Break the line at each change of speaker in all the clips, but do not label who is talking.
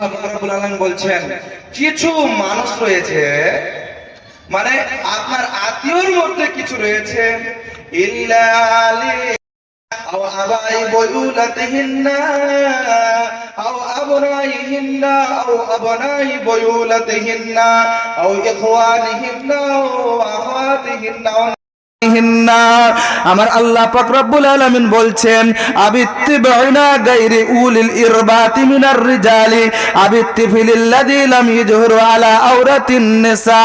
রব্বুল আলামিন বলছেন কিছু মানুষ রয়েছে মানে আপনার আত্মীয়র মধ্যে কিছু রয়েছে ইল্লা আলী أو أباء بيولتهن أو أبنائهن أو أبناء بيولتهن أو إخوانهن أو أخواتهن أو
হিন্না আমার আল্লাহ পাক আলামিন বলছেন আবিত্তিবাইনা গায়রি উলিল ইরবাতি মিনার রিজালি আবিত্তি ফিলিল্লাযী লাম ইজহুরু আলা আওরাতিন নিসা।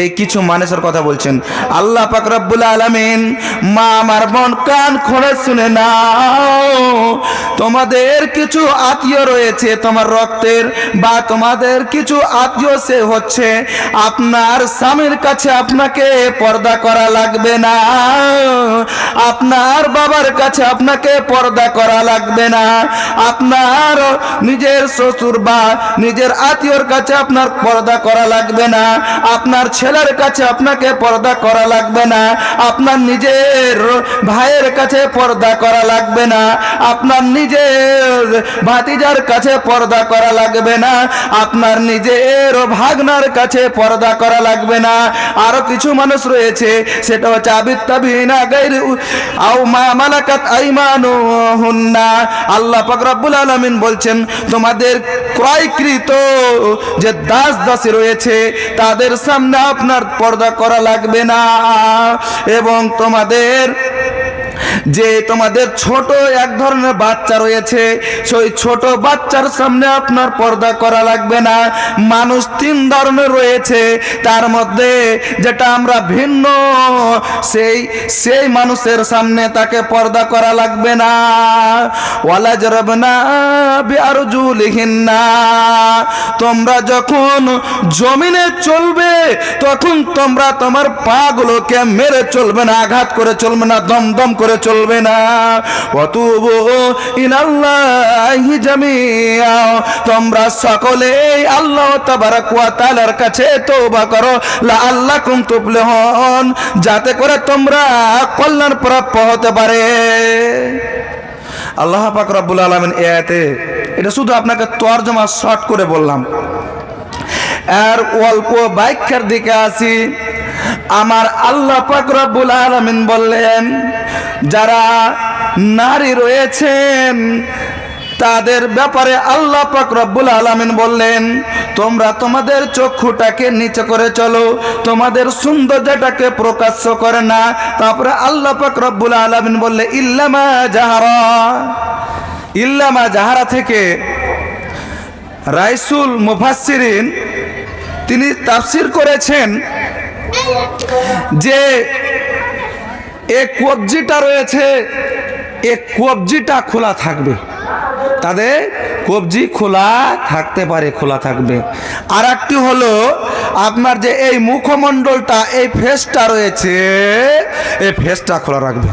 এই কিছু মানুষের কথা বলছেন। আল্লাহ পাক রব্বুল আলামিন, মা আমার বোন কান খোলে শুনে নাও। তোমাদের কিছু আত্মীয় রয়েছে, তোমার রক্তের বা তোমাদের কিছু আত্মীয় সে হচ্ছে, আপনার স্বামীর কাছে আপনাকে পর্দা করা লাগবে না। আপনার বাবার কাছে আপনাকে পর্দা করা লাগবে না। আপনার নিজের শ্বশুর বা নিজের আত্মীয়র কাছে আপনার পর্দা করা লাগবে না। আপনার ছেলের কাছে আপনাকে পর্দা করা লাগবে না। আপনার নিজের ভাইয়ের কাছে পর্দা করা লাগবে না। আপনার নিজের ভাতিজার কাছে পর্দা করা লাগবে না। আপনার নিজের ভাগনার কাছে পর্দা করা লাগবে না। আরও কিছু মানুষ রয়েছে, সেটা হচ্ছে আবিত্তাবিনা গাইরে আও মা মালাকাত আইমানুহুন্না। আল্লাহ পাক আলামিন বলছেন, তোমাদের ক্রয়কৃত যে দাস দাসী রয়েছে, তাদের সামনে আপনার পর্দা করা লাগবে না। এবং তোমাদের যে তোমাদের ছোট এক ধরনের বাচ্চা রয়েছে, সেই ছোট বাচ্চার সামনে আপনার পর্দা করা লাগবে না। মানুষ তিন ধরনের রয়েছে, তার মধ্যে যেটা আমরা ভিন্ন, সেই সেই মানুষের সামনে তাকে পর্দা করা লাগবে না। ওয়ালা জরবনা বিআরজুলিহিন্না, তোমরা যখন জমিনে চলবে, তখন তোমরা তোমার পাগুলোকে মেরে চলবে না, আঘাত করে চলবে না দম দম করে চলবে না। অতুবু ইনাল্লাহি জামিয়া। তোমরা সকলে আল্লাহ তাবারাক কাছে তওবা করো। লাআল্লাকুম তুফলিহুন। যাতে করে তোমরা কল্যাণ প্রাপ্য হতে পারে। আল্লাহ পাক রব্বুল আলামিন এই আয়াতে, এটা শুধু আপনাকে তর্জমা শর্ট করে বললাম। আর অল্প ব্যাখ্যার দিকে আসি আমার আল্লাহ পাক আলামিন বললেন, যারা নারী রয়েছেন, তাদের ব্যাপারে আল্লাহ পাক আলামিন বললেন, তোমরা তোমাদের চক্ষুটাকে নিচে করে চলো, তোমাদের সৌন্দর্যটাকে প্রকাশ্য করে না। তারপরে আল্লাহ পাক আলামিন বললে, ইল্লামা জাহারা ইল্লামা জাহারা থেকে রাইসুল মুফাসসিরিন, তিনি তাফসির করেছেন যে এ কবজিটা রয়েছে, এ কবজিটা খোলা থাকবে। তাদের কবজি খোলা থাকতে পারে, খোলা থাকবে। আর একটি হলো আপনার যে এই মুখমণ্ডলটা, এই ফেসটা রয়েছে, এই ফেসটা খোলা রাখবে।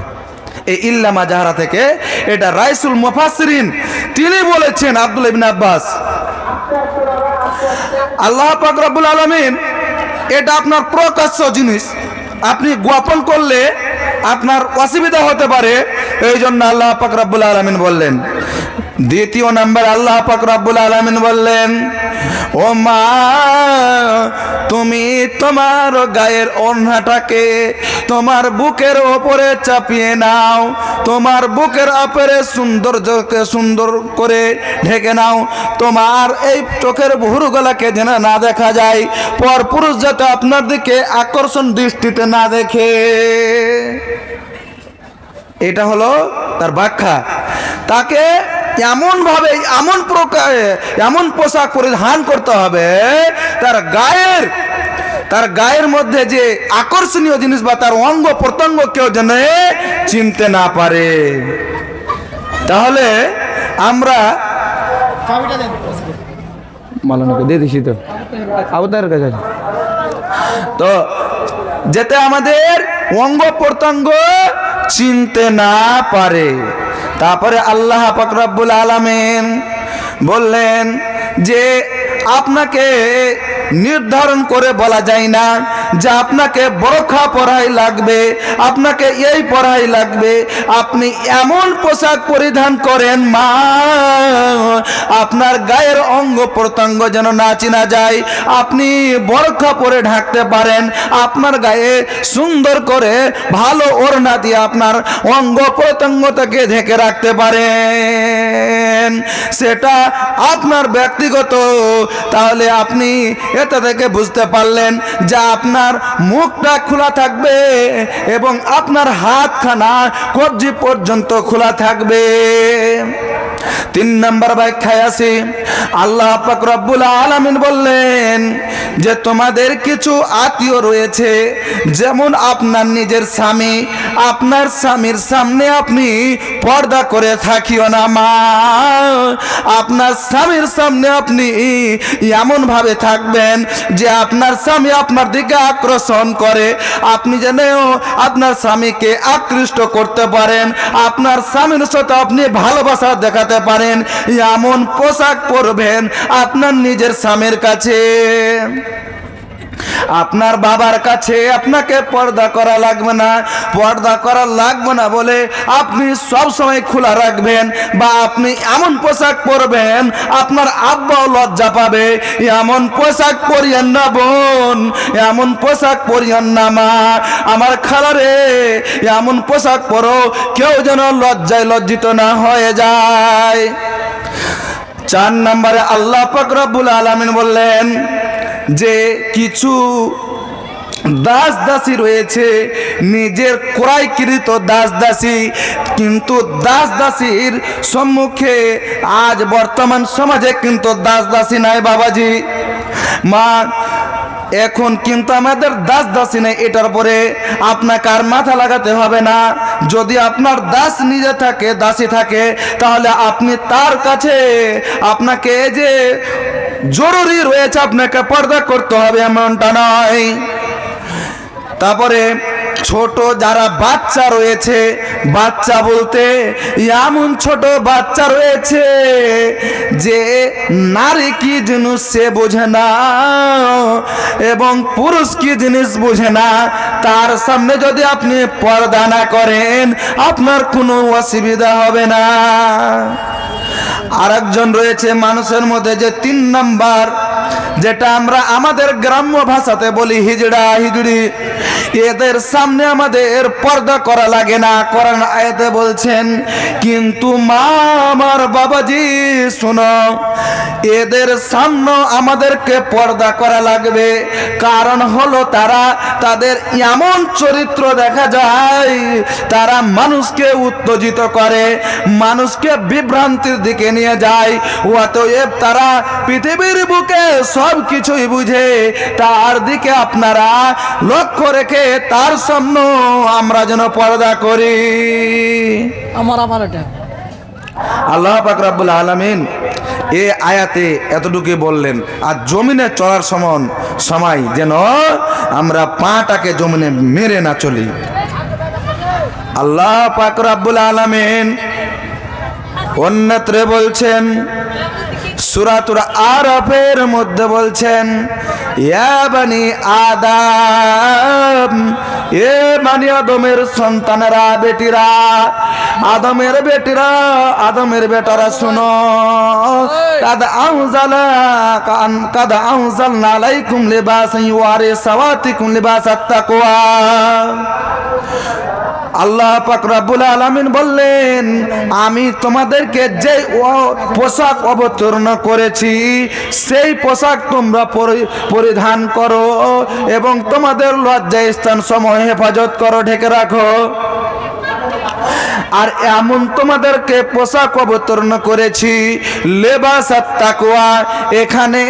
এই ইল্লামা জাহারা থেকে এটা রাইসুল মুফাসরিন তিনি বলেছেন আব্দুল ইবিন আব্বাস। আল্লাহ পাক রব্বুল আলমিন এটা আপনার প্রকাশ্য জিনিস। আপনি গোপন করলে আপনার অসুবিধা হতে পারে। এই জন্য আল্লাহ পাক আলমিন বললেন দ্বিতীয় নাম্বার আল্লাহ পাক রব্বুল আলমিন বললেন, ও মা, তুমি তোমার গায়ের ওড়নাটাকে তোমার বুকের ওপরে চাপিয়ে নাও, তোমার বুকের ওপরে সৌন্দর্যকে সুন্দর করে ঢেকে নাও, তোমার এই চোখের ভুরু গলাকে যেন না দেখা যায় পর পুরুষ যাতে আপনার দিকে আকর্ষণ দৃষ্টিতে না দেখে। এটা হলো তার ব্যাখ্যা। তাকে এমন ভাবে এমন প্রকার এমন পোশাক পরিধান করতে হবে তার গায়ের তার গায়ের মধ্যে যে আকর্ষণীয় জিনিস বা তার অঙ্গ প্রত্যঙ্গ কেউ যেন চিনতে না পারে। তাহলে আমরা মালানাকে দিয়ে দিছি তো। কাছে তো যেতে আমাদের অঙ্গ প্রত্যঙ্গ চিনতে না পারে। তারপরে আল্লাহ পাকরাবুল আলমেন বললেন যে আপনাকে নির্ধারণ করে বলা যায় না যে আপনাকে বরখা পরাই লাগবে, আপনাকে এই পরাই লাগবে, আপনি এমন পোশাক পরিধান করেন মা, আপনার গায়ের অঙ্গ প্রত্যঙ্গ যেন না চিনা যায়, আপনি বরখা পরে ঢাকতে পারেন, আপনার গায়ে সুন্দর করে ভালো ওড়না দিয়ে আপনার অঙ্গ প্রত্যঙ্গটাকে ঢেকে রাখতে পারেন। সেটা আপনার ব্যক্তিগত। তাহলে আপনি এটা থেকে বুঝতে পারলেন যা আপনার মুখটা খোলা থাকবে এবং আপনার হাতখানা কবজি পর্যন্ত খোলা থাকবে। তিন নম্বর ব্যাখ্যায় আছে, আল্লাহ পাক রব্বুল আলামিন বললেন যে তোমাদের কিছু আত্মীয় রয়েছে, যেমন আপনার নিজের স্বামী, আপনার স্বামীর সামনে আপনি পর্দা করে থাকিও না মা। আপনার স্বামীর সামনে আপনি এমন ভাবে থাকবেন যে আপনার স্বামী আপনার দিকে আকর্ষণ করে। আপনি যেন আপনার স্বামীকে আকৃষ্ট করতে পারেন, আপনার স্বামীর সাথে আপনি ভালোবাসা দেখাতে পারেন এমন পোশাক পরবেন আপনার নিজের স্বামীর কাছে। আপনার বাবার কাছে আপনাকে পর্দা করা লাগবে না, পর্দা করা লাগবে না বলে আপনি সব সময় খোলা রাখবেন বা আপনি এমন পোশাক পরবেন, আপনার আব্বাও লজ্জা পাবে, এমন পোশাক পরিয়েন না বোন, এমন পোশাক পরিয়েন না মা, আমার খালারে এমন পোশাক পরো, কেউ যেন লজ্জায় লজ্জিত না হয়ে যায়। চার নম্বরে আল্লাহ পাক রব্বুল আলামিন বললেন যে কিছু দাস দাসী রয়েছে, নিজের ক্রয়কৃত দাস দাসী কিন্তু দাস দাসীর সম্মুখে আজ বর্তমান সমাজে কিন্তু দাস দাসী নাই বাবাজি। মা, এখন কিন্তু আমাদের দাস দাসী নেই, এটার পরে আপনাকে আর মাথা লাগাতে হবে না। যদি আপনার দাস নিজে থাকে, দাসী থাকে, তাহলে আপনি তার কাছে আপনাকে যে জরুরি রয়েছে আপনাকে পর্দা করতে হবে, এমনটা নয়। তারপরে ছোট যারা বাচ্চা রয়েছে, বাচ্চা বলতে এমন ছোট বাচ্চা রয়েছে যে নারী কি জিনিস সে বোঝে না এবং পুরুষ কি জিনিস বোঝে না। তার সামনে যদি আপনি পর্দা না করেন, আপনার কোনো অসুবিধা হবে না। আরেকজন রয়েছে মানুষের মধ্যে যে তিন নাম্বার যেটা আমরা আমাদের গ্রাম্য ভাষাতে বলি হিজড়া, হিজড়ি। এদের সামনে আমাদের পর্দা করা লাগে না। করেন আয়াতে বলছেন, কিন্তু মা আমার বাবাজি, শোনো, এদের সামনে আমাদেরকে পর্দা করা লাগবে। কারণ হলো তারা, তাদের এমন চরিত্র দেখা যায়, তারা মানুষকে উত্তেজিত করে, মানুষকে বিভ্রান্তির দিকে নিয়ে যায়। অতএব তারা পৃথিবীর বুকে কিছুই বুঝে তার দিকে আপনারা লক্ষ্য রেখে তার সামনে আমরা যেন পর্দা করি।
আমার এটা।
আল্লাহ পাক রাব্বুল আলামিন এ আয়াতে এতটুকু বললেন আর জমিনে চলার সময় সময় যেন আমরা পাটাকে জমিনে মেরে না চলি। আল্লাহ পাক রাব্বুল আলামিন অন্যত্রে বলছেন সুরাতুর আরফের মধ্যে বলছেন, ইয়া বানি আদম, এ মানি আদমের সন্তানেরা, বেটিরা, আদমের বেটিরা, আদমের বেটারা শুনো, কাদ আউজালা কাদ আউজালনা আলাইকুম লিবাসান ইউয়ারি সাওয়াতিকুম লিবাসাত তাকওয়া আল্লাহ পাকুল আলমিন বললেন, আমি তোমাদেরকে যে পোশাক অবতীর্ণ করেছি, সেই পোশাক তোমরা পরি- পরিধান করো এবং তোমাদের লজ্জা স্থান সময় হেফাজত করো। ঢেকে রাখো। আর এমন তোমাদেরকে পোশাক অবতরণ করেছি, লেবাস তাকুয়া এখানে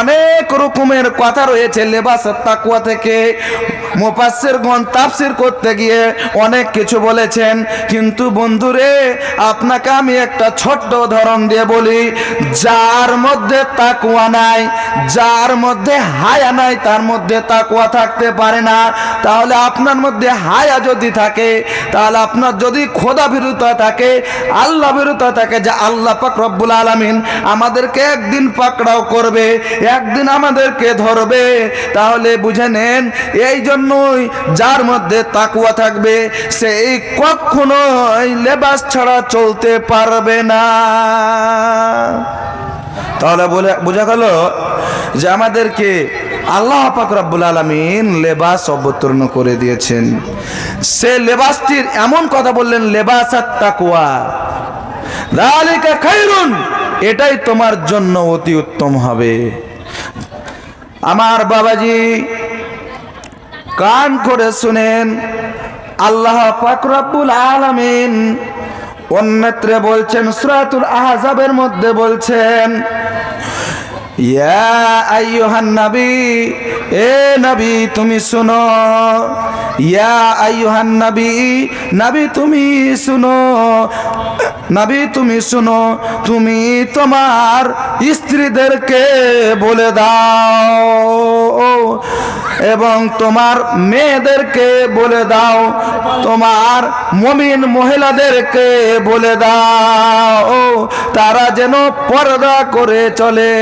অনেক রকমের কথা রয়েছে লেবাস তাকুয়া থেকে। মোপাসের গণ তাফসির করতে গিয়ে অনেক কিছু বলেছেন। কিন্তু বন্ধুরে, আপনাকে আমি একটা ছোট্ট উদাহরণ দিয়ে বলি। যার মধ্যে তাকুয়া নাই, যার মধ্যে হায়া নাই, তার মধ্যে তাকুয়া থাকতে পারে না। তাহলে আপনার মধ্যে হায়া যদি থাকে, তাহলে আপনার যদি যদি খোদা বিরুদ্ধ থাকে, আল্লাহ বিরুদ্ধ থাকে যে আল্লাহ পাক রব্বুল আলামিন আমাদেরকে একদিন পাকড়াও করবে, একদিন আমাদেরকে ধরবে। তাহলে বুঝে নেন এই জন্যই যার মধ্যে তাকুয়া থাকবে সেই কখনোই লেবাস ছাড়া চলতে পারবে না। তাহলে বলে, বোঝা গেল যে আমাদেরকে আল্লাহ পাক রব্বুল আলামিন লেবাস অবতীর্ণ করে দিয়েছেন। সে লেবাসটির এমন কথা বললেন লেবাস আর তাকুয়া যালিকা খায়রুন এটাই তোমার জন্য অতি উত্তম হবে। আমার বাবাজি কান করে শুনেন, আল্লাহ পাক রব্বুল আলামিন অন্যত্রে বলছেন, সূরাতুল আহজাবের মধ্যে বলছেন ইয়া আইয়ুহান নবী এ নবী, তুমি শুনো। ইয়া আইয়ুহান নবী নবী, তুমি শুনো। নবী, তুমি শুনো। তুমি তোমার স্ত্রীদেরকে বলে দাও এবং তোমার মেয়েদেরকে বলে দাও। তোমার মমিন মহিলাদেরকে বলে দাও। তারা যেন পর্দা করে চলে।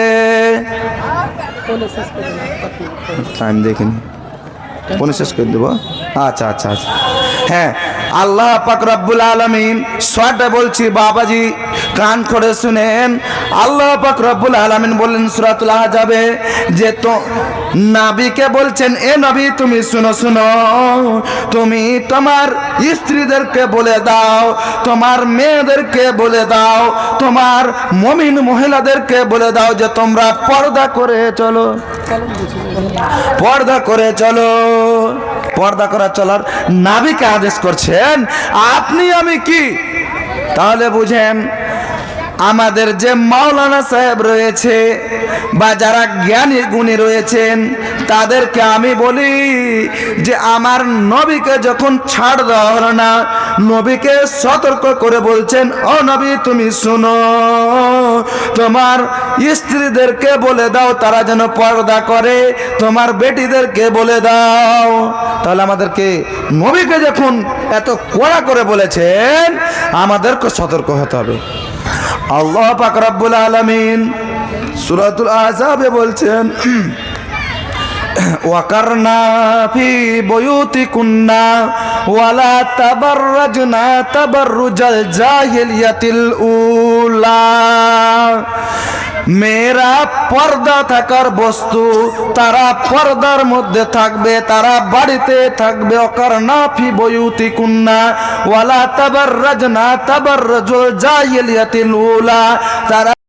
টাইম দেখিনি পনে শেষ। করে দেবো? আচ্ছা আচ্ছা আচ্ছা। হ্যাঁ আল্লাহ পাক রব্বুল আলমিন সোয়াটা বলছি, বাবাজি কান করে শুনেন। আল্লাহ পাক রব্বুল আলামিন বললেন, সূরাতুল আহজাবে, যে তো নাবিকে বলছেন, এ নবী, তুমি শুনো শুনো। তুমি তোমার স্ত্রীদেরকে বলে দাও, তোমার মেয়েদেরকে বলে দাও, তোমার মমিন মহিলাদেরকে বলে দাও যে তোমরা পর্দা করে চলো। পর্দা করে চলো। পর্দা করা চলার নাবিকে আদেশ করছেন। আপনি আমি কি? তাহলে বুঝেন আমাদের যে মাওলানা সাহেব রয়েছে বা যারা জ্ঞানী গুণী রয়েছেন, তাদেরকে আমি বলি যে আমার নবীকে যখন ছাড় দেওয়া হলো না, নবীকে সতর্ক করে বলছেন, ও নবী, তুমি শুনো। তোমার স্ত্রীদেরকে বলে দাও, তারা যেন পর্দা করে। তোমার বেটিদেরকে বলে দাও। তাহলে আমাদেরকে নবীকে যখন এত কড়া করে বলেছেন, আমাদেরকে সতর্ক হতে হবে। আল্লাহ পাক রব্বুল আলামিন সূরাতুল আহজাবে বলছেন, ওয়াকারনা ফি বুয়ুতিকুন্না ওয়ালা তাবাররাজনা তাবাররুজাল জাহিলিয়াতিল উলা। মেয়েরা পর্দা থাকার বস্তু, তারা পর্দার মধ্যে থাকবে, তারা বাড়িতে থাকবে অকার নাফি ফি বুয়ুতিকুন্না ওয়ালা তাবার রাজনা তাবার তাবাররুজাল জাহিলিয়াতিল উলা, তারা